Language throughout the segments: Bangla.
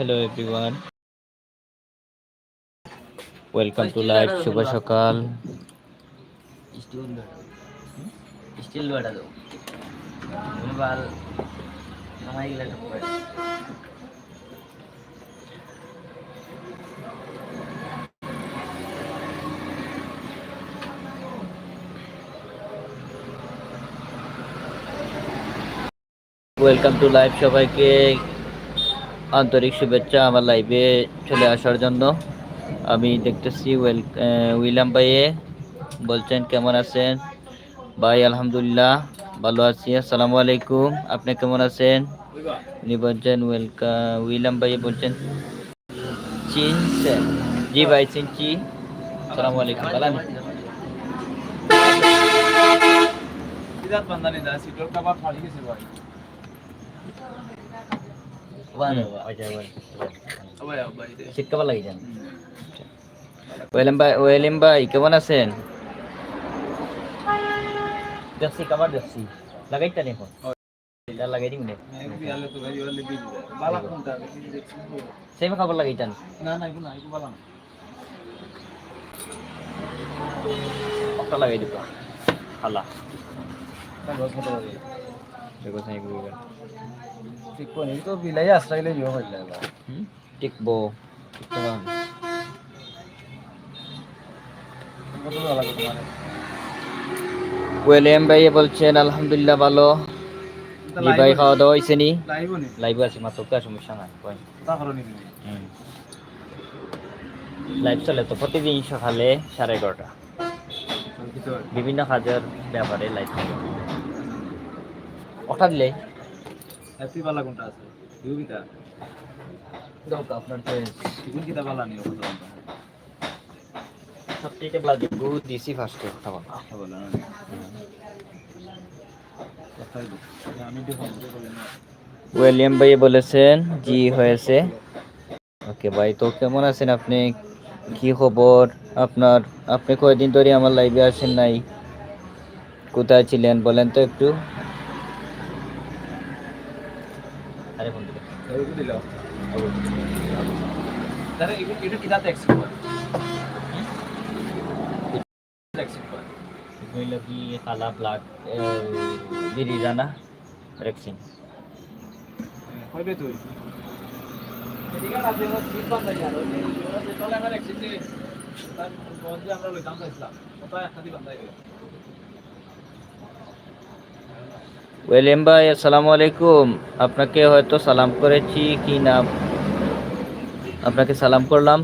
Hello everyone welcome to live শুভ সকাল স্টিল বাটা দাও এবার আমার এগুলা ওয়েলকাম টু লাইভ সবাইকে আন্তরিক শুভেচ্ছা আমার লাইভে চলে আসার জন্য। আমি দেখতেছি ওয়েল উইলাম ভাইয়ে। বলছেন, কেমন আছেন? ভাই, আলহামদুলিল্লাহ, ভালো আছি। আসসালামু আলাইকুম, আপনি কেমন আছেন? উনি বলছেন ওয়েলকাম উইলাম ভাইয়ে বলছেন চিনছেন জি ভাই চিনছি আসসালামু আলাইকুম ভাই। সবাই বাড়িতে শীত কেমন লাগে জান ওয়েলিম ভাই ওয়েলিম ভাই কেমন আছেন দেখছি কাবার দেখছি লাগাইতা নি ফোন এটা লাগাই দিম নে এক বিয়ালে তো গাড়ি ওলে বিল বালা কোনটা বেশি দেখছি সেম খাবার লাগাইতান না না এগুলো না এগুলো বালা না একটা লাগাই দিব খালা তা গছ কত লাগে দেখো সাই ঠিক কোনি তো বিলাই হইলা এবার। হুম? টিকবো ভাই বলছেন আলহামদুলিল্লাহ ভালো। ভাই খাওয়া দাওয়া হয়েছে নি? লাইভ আছে মাত্র কা সমস্যা নাই নি লাইভ চলে তো প্রতিদিন সকালে সাড়ে এগারোটা। বিভিন্ন কাজের ব্যাপারে লাইভ চলে ওটা দিলে। হ্যাপি বালা কোনটা আছে? ইউ কিতা আপনার ইউ কিতা বালা সবথেকে ব্লাড গুড দিছি ফার্স্টে কথা বলা। কথা বলা দিই আমি দেখো ওয়েলিয়াম ভাই বলেছেন জি হয়েছে। ওকে ভাই তো কেমন আছেন আপনি? কি খবর? আপনার আপনি কয়দিন ধরে আমার লাইভে আসেন নাই? কোথায় ছিলেন বলেন তো একটু। আরে ফোন দিলে। এগুলো দিলাও তারে এগুলো এটা কিতাতে করে? করে। হইল কি কালা ব্লাড বিরি রানা রেক্সিন কইবে তুই এদিকে আছে না ঠিক পাতা জানো যে চলে আমার এক্সেপ্ট তার বন্ধু আমরা লইতাম চাইছিলাম। ওটা একটা দি বান্দাই গেল ওয়েলিয়াম ভাই আসসালামু আলাইকুম আপনাকে হয়তো সালাম করেছি কি না আপনাকে সালাম করলাম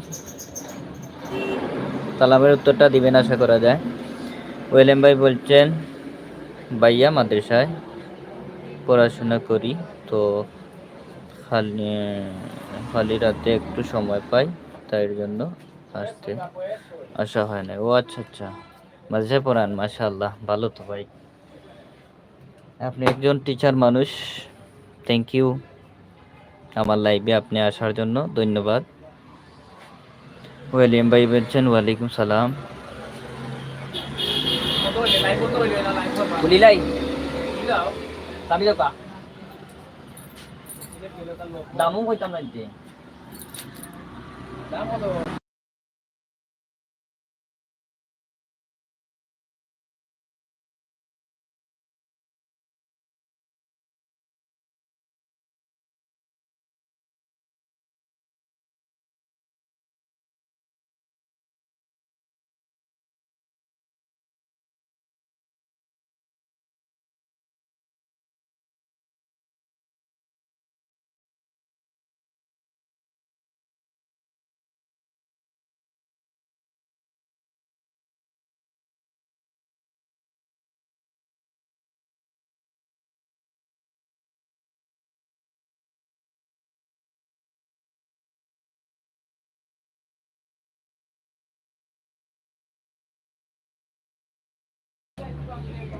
সালামের উত্তরটা দিবেন আশা করা যায় ওয়েলিয়াম ভাই বলছেন ভাইয়া মাদ্রাসায় পড়াশোনা করি তো খালি খালি রাতে একটু সময় পাই তাই জন্য আসতে আসা হয় না ও আচ্ছা আচ্ছা মাদ্রাসায় পড়ান মাসা আল্লাহ ভালো তো ভাই আপনি একজন টিচার মানুষ থ্যাংক ইউ আমার লাইভে আপনি আসার জন্য ধন্যবাদ। ওয়েলিয়াম ভাই বলছেন, ওয়ালাইকুম সালাম। কত হইছে লাইভ কত হইছে না লাইভ করবা বুলিলাই দিলাও আমি যাবা এটা কিলো তার লোক দামও হইতাম না দিতে দাম কত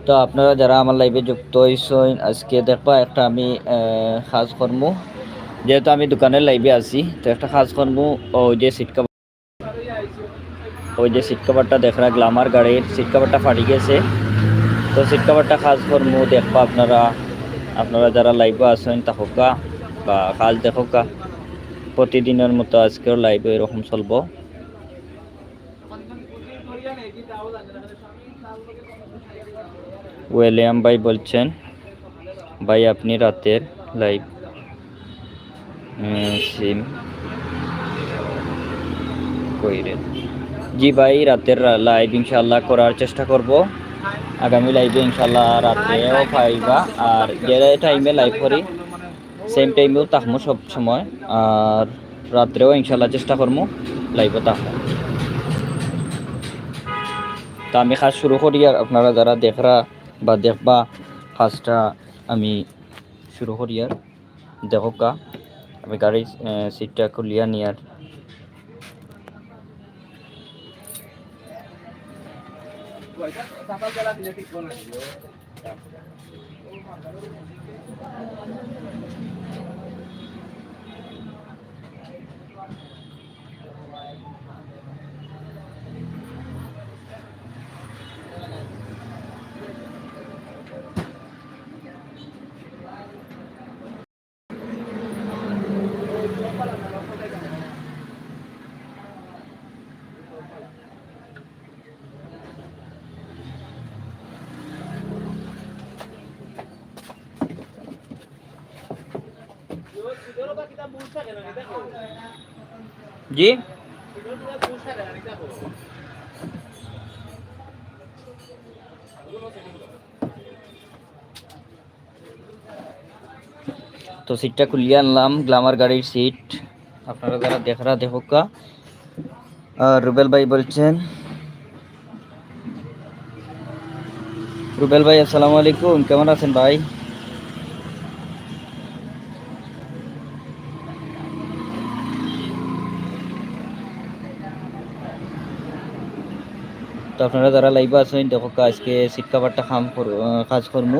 তো আপনারা যারা আমার লাইভে যুক্ত হয়েছেন আজকে দেখবা একটা আমি কাজ কর্ম। যেহেতু আমি দোকানের লাইভে আছি, তো একটা কাজ কর্ম। ওই যে সিট কভার ওই যে সিট কভারটা দেখ রাখলাম আমার গাড়ির। সিট কভারটা ফাটি গেছে। তো সিট কাভারটা খাস করমু, দেখবা আপনারা আপনারা যারা লাইভে আসেন তাহকা বা কাল দেখোকা। প্রতিদিনের মতো আজকেও লাইভে এরকম চলবো। ওয়েলিয়াম ভাই বলছেন, ভাই, আপনি রাতের লাইভ সিম কইরেন। জি ভাই, রাতের লাইভ ইনশাল্লাহ করার চেষ্টা করব। আগামী লাইভে ইনশাল্লাহ রাত্রেও পাইবা। আর যে টাইমে লাইভ করি সেম টাইমেও তাকমো সব সময়। আর রাত্রেও ইনশাল্লাহ চেষ্টা করব লাইভে তাকমো তা আমি খাস শুরু করি আর আপনারা যারা দেখরা বা দেখবা কাজটা আমি শুরু করি আর। দেখো কা আমি গাড়ির সিটটা খুলিয়া নিয়ার ঠিক জি তো সিটটা খুলিয়ে আনলাম গ্লামার গাড়ির সিট আপনারা যারা দেখরা দেখোকা আর রুবেল ভাই বলছেন রুবেল ভাই আসসালামু আলাইকুম কেমন আছেন ভাই তো আপনারা যারা লাইভে আছেন, দেখো আজকে সিট কাভারটা খাম কাজ করব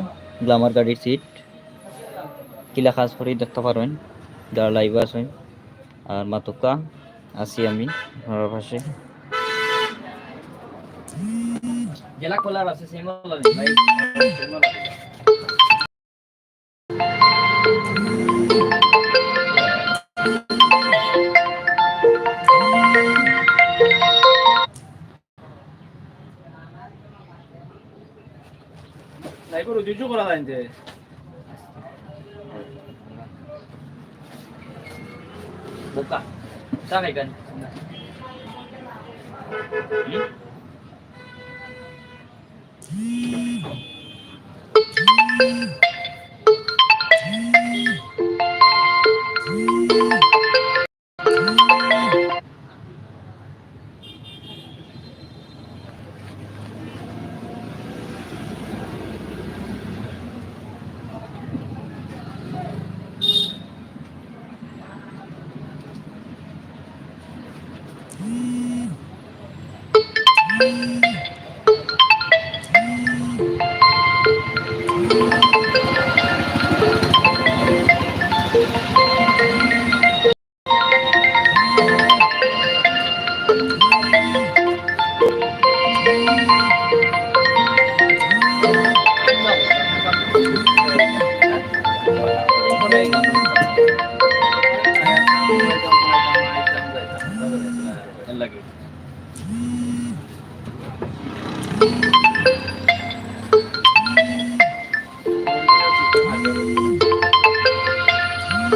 গ্লামার গাড়ির সিট কিলা কাজ করি দেখতে পারবেন, যারা লাইভে আছেন। আর মাতুকা, আছি আমি, আপনার পাশে। জেলা খোলার আছে সিমলা ভাই। লাইভে রুজু করা যায় যে buka sampai kan Hmm? lagi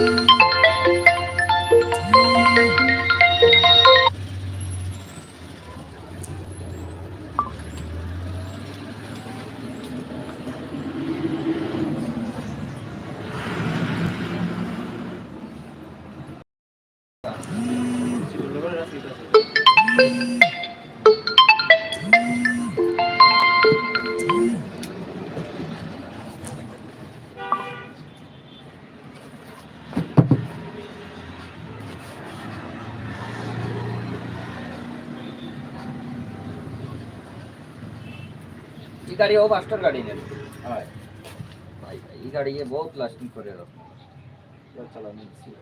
ये गाड़ी वो मास्टर गाड़ी ने हाँ भाई भाई ये गाड़ी ये बहुत लास्टिंग करेगा चल चलाने की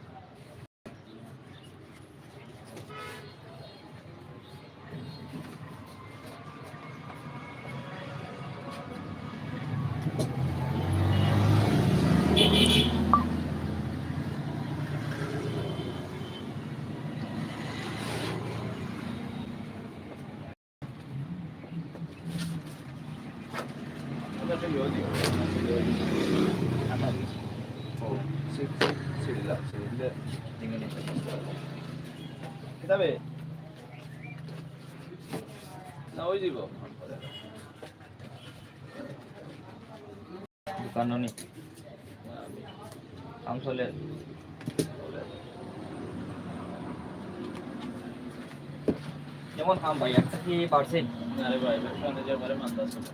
না ওই দিব দোকানও নেই কাম চলে কেমন কাম ভাই? একটা কি পারছেন? আরে ভাই ব্যবসা নিজের বারে মান্দা চলে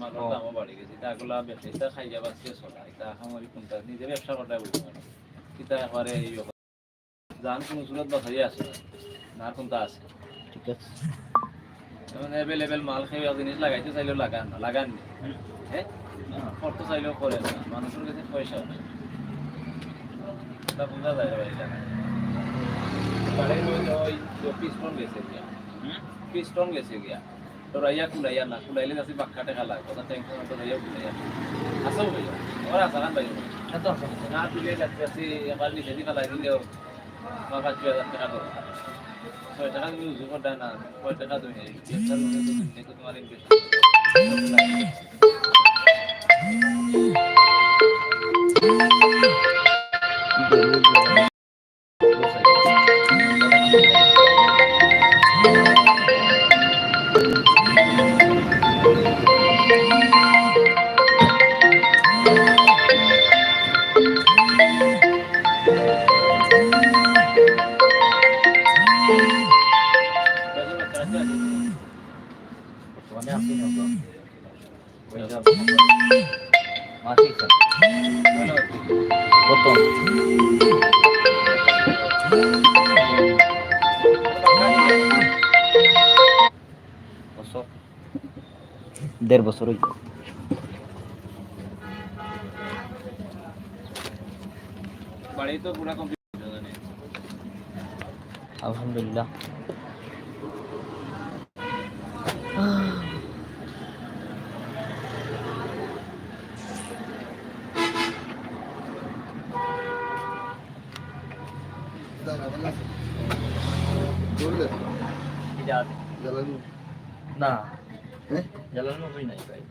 মালের দামও বাড়ি গেছে। তাগুলা ব্যবসায়ীটা খাই যাবার শেষ হলো এটা আমারই কোনটা নিজে ব্যবসা করতে বুঝতে পারি কিতা এবারে এই জান কোন সুরত বাসাই আছে না কোনটা আছে। ঠিক আছে। যেমন অ্যাভেলেবেল মাল খেয়ে জিনিস লাগাইতে চাইলেও লাগান না লাগান নি হ্যাঁ করতে চাইলেও করে না মানুষের কাছে পয়সা নেই। বোঝা যায় ভাই এটা মধ্যে ওই পিস্টন গেছে গিয়া পিস্টন গেছে গিয়া তোরাইয়া কুলাইয়া না কুলাইলে যাচ্ছে বাক্কা টাকা লাগে কথা টেনশন তোরাইয়া কুলাইয়া। ওরা আসান ভাই আছে না তুলে যাচ্ছে এবার নিচে দিয়ে ফেলাই দিলেও পাঁচ ছয় হাজার টাকা দেবো ছয় টাকা তুমি উজু করতে না ছয় টাকা তুমি তোমার ইনভেস্ট দেড় বছর হইল বাড়ি তো পুরা কমপ্লিট আলহামদুলিল্লাহ। না। জ্বালানো হই নাই ভাই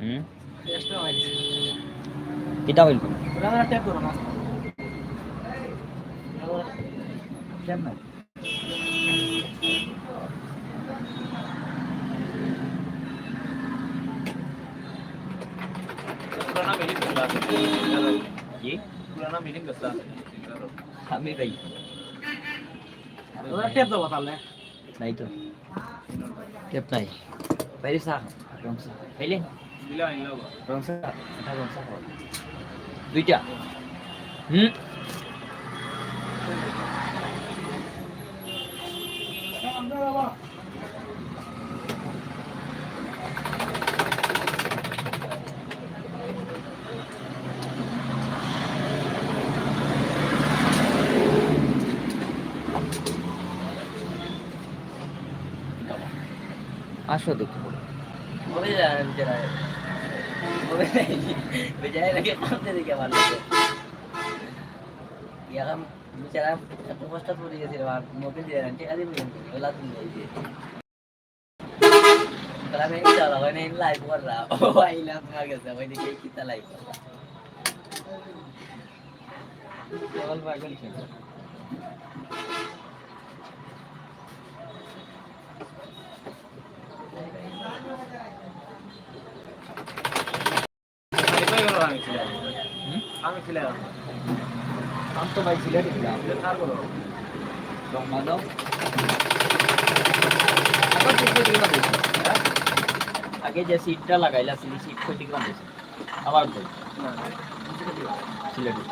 হুম কিটা হইল কেমন पुराना मीटिंग चला কি पुराना मीटिंग টেপ দেবো তাহলে নাই তো টেপ নাই বাইরে চা রং চা খাইলে রং চা দুইটা হুম আসো দেখি। বেচারা এত কষ্ট পড়ে গেছিল আর মোবাইল দিয়ে রাখছে আরে তুমি আমি চালা লাইভ ও তোমার কিতা লাইভ কেবল পাগল ছিল এটাই হলো আমি ছিলাম হুম আমি ছিলাম আমি তো ভাই করো রংমা দাও আগে যে সিটটা লাগাইলা সিট কই দিকে বল না সিলেটে